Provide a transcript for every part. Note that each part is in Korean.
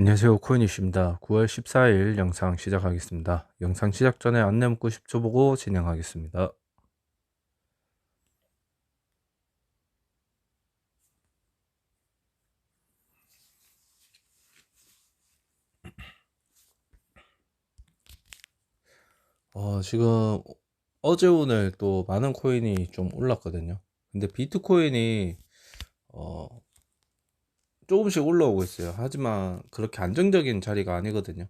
안녕하세요. 코인이십니다. 9월 14일 영상 시작하겠습니다. 영상 시작 전에 안내 문구 10초 보고 진행하겠습니다. 어, 지금 어제 오늘 또 많은 코인이 좀 올랐거든요. 근데 비트코인이 어, 조금씩 올라오고 있어요. 하지만 그렇게 안정적인 자리가 아니거든요.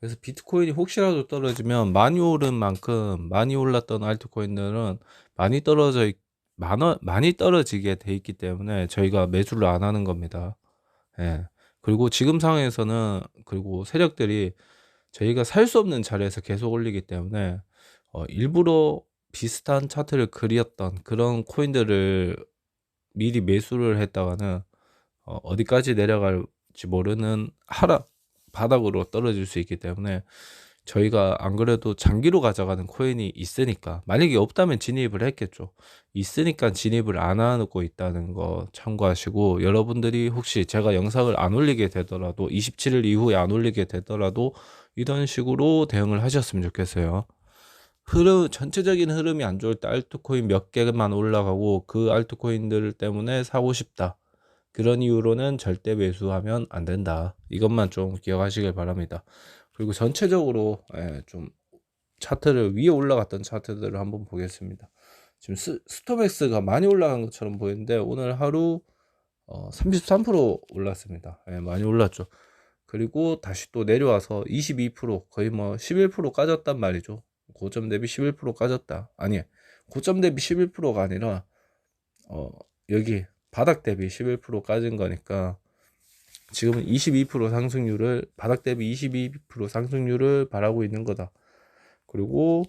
그래서 비트코인이 혹시라도 떨어지면 많이 오른 만큼 많이 올랐던 알트코인들은 많이 떨어져 많어, 많이 떨어지게 돼 있기 때문에 저희가 매수를 안 하는 겁니다. 예. 그리고 지금 상황에서는 그리고 세력들이 저희가 살 수 없는 자리에서 계속 올리기 때문에 어, 일부러 비슷한 차트를 그렸던 그런 코인들을 미리 매수를 했다가는 어, 어디까지 내려갈지 모르는 하락 바닥으로 떨어질 수 있기 때문에 저희가 안 그래도 장기로 가져가는 코인이 있으니까 만약에 없다면 진입을 했겠죠. 있으니까 진입을 안 하고 있다는 거 참고하시고 여러분들이 혹시 제가 영상을 안 올리게 되더라도 27일 이후에 안 올리게 되더라도 이런 식으로 대응을 하셨으면 좋겠어요. 흐름 전체적인 흐름이 안 좋을 때 알트코인 몇 개만 올라가고 그 알트코인들 때문에 사고 싶다 그런 이유로는 절대 매수하면 안 된다. 이것만 좀 기억하시길 바랍니다. 그리고 전체적으로 예, 좀 차트를 위에 올라갔던 차트들을 한번 보겠습니다. 지금 스, 스토맥스가 많이 올라간 것처럼 보이는데 오늘 하루 어, 33% 올랐습니다. 예, 많이 올랐죠. 그리고 다시 또 내려와서 22% 거의 뭐 11% 까졌단 말이죠. 고점 대비 11% 까졌다. 아니, 고점 대비 11%가 아니라 어, 여기 바닥 대비 11% 까진 거니까 지금은 22% 상승률을 바닥 대비 22% 상승률을 바라고 있는 거다. 그리고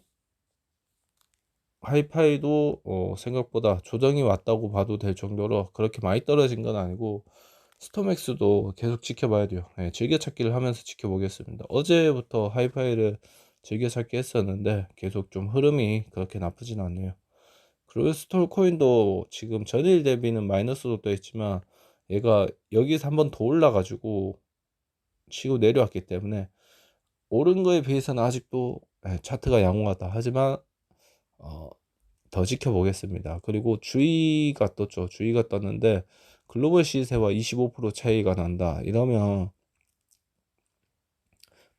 하이파이도 어 생각보다 조정이 왔다고 봐도 될 정도로 그렇게 많이 떨어진 건 아니고 스토맥스도 계속 지켜봐야 돼요. 네, 즐겨찾기를 하면서 지켜보겠습니다. 어제부터 하이파이를 즐겨찾기 했었는데 계속 좀 흐름이 그렇게 나쁘진 않네요. 그루스톨 코인도 지금 전일 대비는 마이너스로 떠 있지만 얘가 여기서 한번 더 올라가지고 치고 내려왔기 때문에 오른 거에 비해서는 아직도 예, 차트가 양호하다. 하지만 어, 더 지켜보겠습니다. 그리고 주의가 떴죠. 주의가 떴는데 글로벌 시세와 25% 차이가 난다. 이러면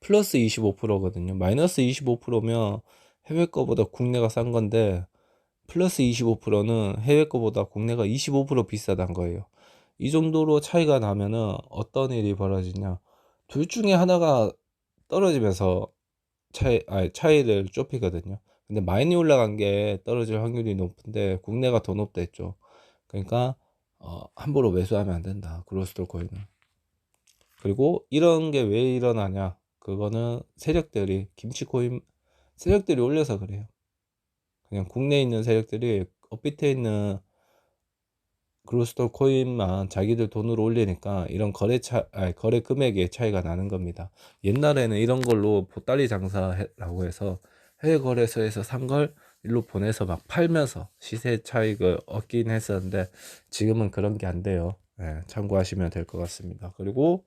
플러스 25%거든요. 마이너스 25%면 해외 거보다 국내가 싼 건데 플러스 25%는 해외 거보다 국내가 25% 비싸단 거예요. 이 정도로 차이가 나면은 어떤 일이 벌어지냐. 둘 중에 하나가 떨어지면서 차이, 아니, 차이를 좁히거든요. 근데 많이 올라간 게 떨어질 확률이 높은데 국내가 더 높다 했죠. 그러니까 어, 함부로 매수하면 안 된다. 그로스톨 코인은. 그리고 이런 게 왜 일어나냐? 그거는 세력들이 김치 코인 세력들이 올려서 그래요. 그냥 국내에 있는 세력들이 업비트에 있는 그로스톨 코인만 자기들 돈으로 올리니까 이런 거래 차, 아니, 거래 금액의 차이가 나는 겁니다. 옛날에는 이런 걸로 보따리 장사라고 해서 해외 거래소에서 산 걸 일로 보내서 막 팔면서 시세 차익을 얻긴 했었는데 지금은 그런 게 안 돼요. 예, 참고하시면 될 것 같습니다. 그리고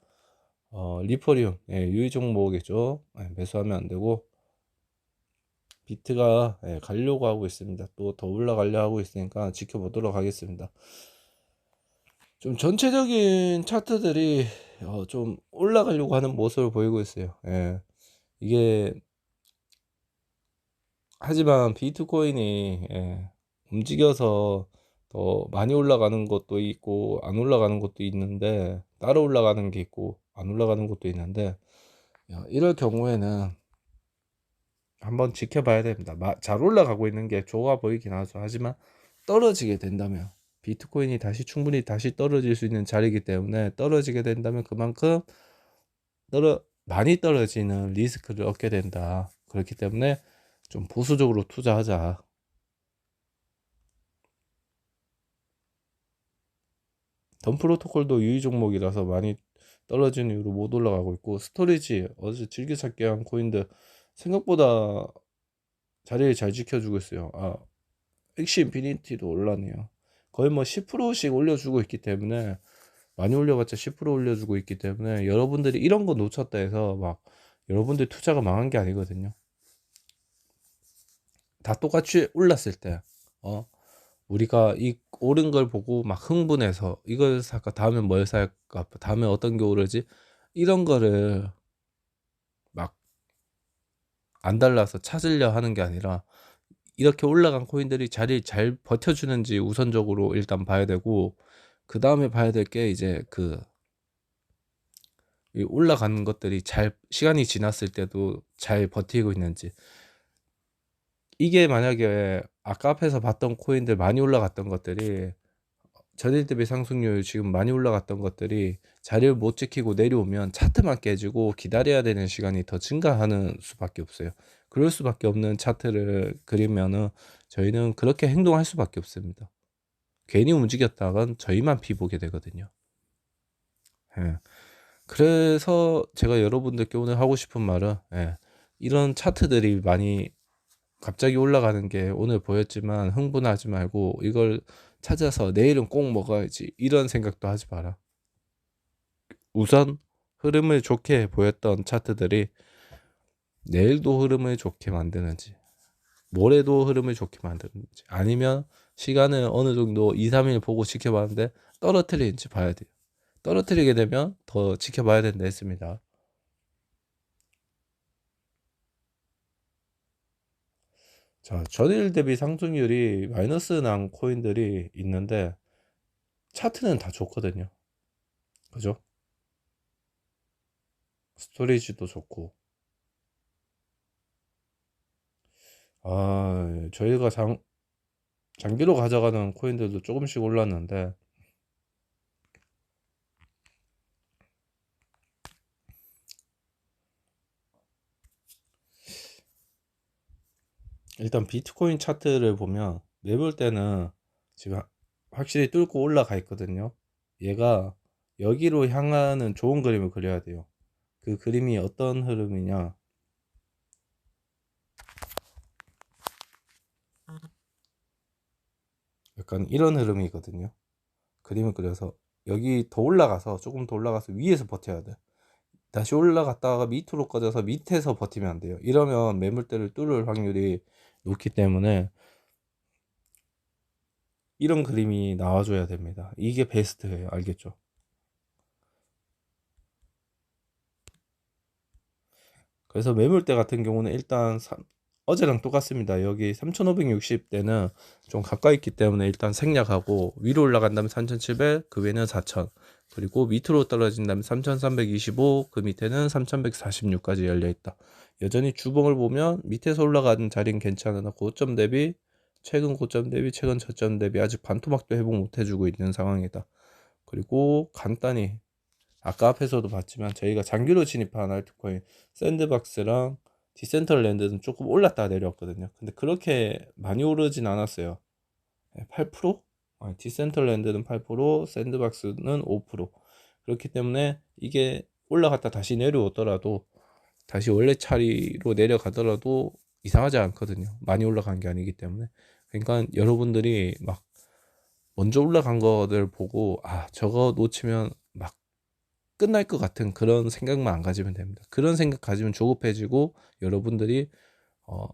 어, 리포리움 예, 유의 종목이죠. 예, 매수하면 안 되고 비트가 예, 가려고 하고 있습니다. 또 더 올라가려 하고 있으니까 지켜보도록 하겠습니다. 좀 전체적인 차트들이 어, 좀 올라가려고 하는 모습을 보이고 있어요. 예. 이게 하지만 비트코인이 예, 움직여서 더 많이 올라가는 것도 있고 안 올라가는 것도 있는데 따로 올라가는 게 있고 안 올라가는 것도 있는데 이럴 경우에는 한번 지켜봐야 됩니다. 잘 올라가고 있는 게 좋아 보이긴 하죠. 하지만 떨어지게 된다면 비트코인이 다시 충분히 다시 떨어질 수 있는 자리이기 때문에 떨어지게 된다면 그만큼 떨어 많이 떨어지는 리스크를 얻게 된다. 그렇기 때문에 좀 보수적으로 투자하자. 덤 프로토콜도 유의 종목이라서 많이 떨어지는 이유로 못 올라가고 있고 스토리지 어제 즐겨찾기 한 코인들 생각보다 자리를 잘 지켜주고 있어요. 아, 엑시 인피니티도 올라네요. 거의 뭐 10%씩 올려주고 있기 때문에 많이 올려봤자 10% 올려주고 있기 때문에 여러분들이 이런 거 놓쳤다 해서 막 여러분들 투자가 망한 게 아니거든요. 다 똑같이 올랐을 때, 어, 우리가 이 오른 걸 보고 막 흥분해서 이걸 살까 다음에 뭘 살까 다음에 어떤 게 오르지 이런 거를 막 안 달라서 찾으려 하는 게 아니라 이렇게 올라간 코인들이 자리 잘 버텨주는지 우선적으로 일단 봐야 되고 그 다음에 봐야 될 게 이제 그 올라가는 것들이 잘 시간이 지났을 때도 잘 버티고 있는지. 이게 만약에 아까 앞에서 봤던 코인들 많이 올라갔던 것들이 전일 대비 상승률 지금 많이 올라갔던 것들이 자리를 못 지키고 내려오면 차트만 깨지고 기다려야 되는 시간이 더 증가하는 수밖에 없어요. 그럴 수밖에 없는 차트를 그리면은 저희는 그렇게 행동할 수밖에 없습니다. 괜히 움직였다간 저희만 피보게 되거든요. 예. 그래서 제가 여러분들께 오늘 하고 싶은 말은 예. 이런 차트들이 많이 갑자기 올라가는 게 오늘 보였지만 흥분하지 말고 이걸 찾아서 내일은 꼭 먹어야지 이런 생각도 하지 마라. 우선 흐름을 좋게 보였던 차트들이 내일도 흐름을 좋게 만드는지 모레도 흐름을 좋게 만드는지 아니면 시간을 어느 정도 2, 3일 보고 지켜봤는데 떨어뜨리는지 봐야 돼요. 떨어뜨리게 되면 더 지켜봐야 된다 했습니다. 자, 전일 대비 상승률이 마이너스 난 코인들이 있는데 차트는 다 좋거든요. 그죠? 스토리지도 좋고. 아, 저희가 장, 장기로 가져가는 코인들도 조금씩 올랐는데 일단 비트코인 차트를 보면 매볼 때는 지금 확실히 뚫고 올라가 있거든요. 얘가 여기로 향하는 좋은 그림을 그려야 돼요. 그 그림이 어떤 흐름이냐? 약간 이런 흐름이거든요. 그림을 그려서 여기 더 올라가서 조금 더 올라가서 위에서 버텨야 돼. 다시 올라갔다가 밑으로 꺼져서 밑에서 버티면 안 돼요. 이러면 매물대를 뚫을 확률이 높기 때문에 이런 그림이 나와줘야 됩니다. 이게 베스트예요. 알겠죠? 그래서 매물대 같은 경우는 일단 어제랑 똑같습니다. 여기 3560대는 좀 가까이 있기 때문에 일단 생략하고 위로 올라간다면 3700, 그 위에는 4000. 그리고 밑으로 떨어진다면 3325, 그 밑에는 3146까지 열려 있다. 여전히 주봉을 보면 밑에서 올라가는 자리는 괜찮으나 고점 대비 최근 고점 대비 최근 저점 대비 아직 반토막도 회복 못 해주고 있는 상황이다. 그리고 간단히 아까 앞에서도 봤지만 저희가 장기로 진입한 알트코인 샌드박스랑 디센털랜드는 조금 올랐다 내렸거든요. 근데 그렇게 많이 오르진 않았어요. 8%? 아니, 디센털랜드는 8%, 샌드박스는 5%. 그렇기 때문에 이게 올라갔다 다시 내려오더라도 다시 원래 차리로 내려가더라도 이상하지 않거든요. 많이 올라간 게 아니기 때문에. 그러니까 여러분들이 막 먼저 올라간 거를 보고 아 저거 놓치면 막 끝날 것 같은 그런 생각만 안 가지면 됩니다. 그런 생각 가지면 조급해지고 여러분들이 어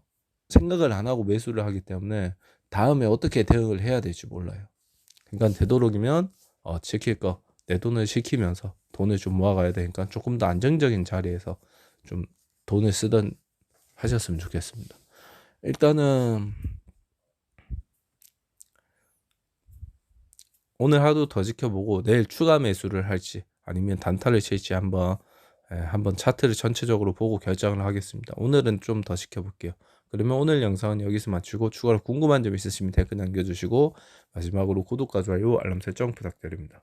생각을 안 하고 매수를 하기 때문에 다음에 어떻게 대응을 해야 될지 몰라요. 그러니까 되도록이면 어 지킬 거 내 돈을 지키면서 돈을 좀 모아가야 되니까 조금 더 안정적인 자리에서 좀 돈을 쓰던 하셨으면 좋겠습니다. 일단은 오늘 하루 더 지켜보고 내일 추가 매수를 할지 아니면 단타를 칠지 한번 예, 한번 차트를 전체적으로 보고 결정을 하겠습니다. 오늘은 좀 더 지켜볼게요. 그러면 오늘 영상은 여기서 마치고 추가로 궁금한 점 있으시면 댓글 남겨주시고 마지막으로 구독과 좋아요 알람 설정 부탁드립니다.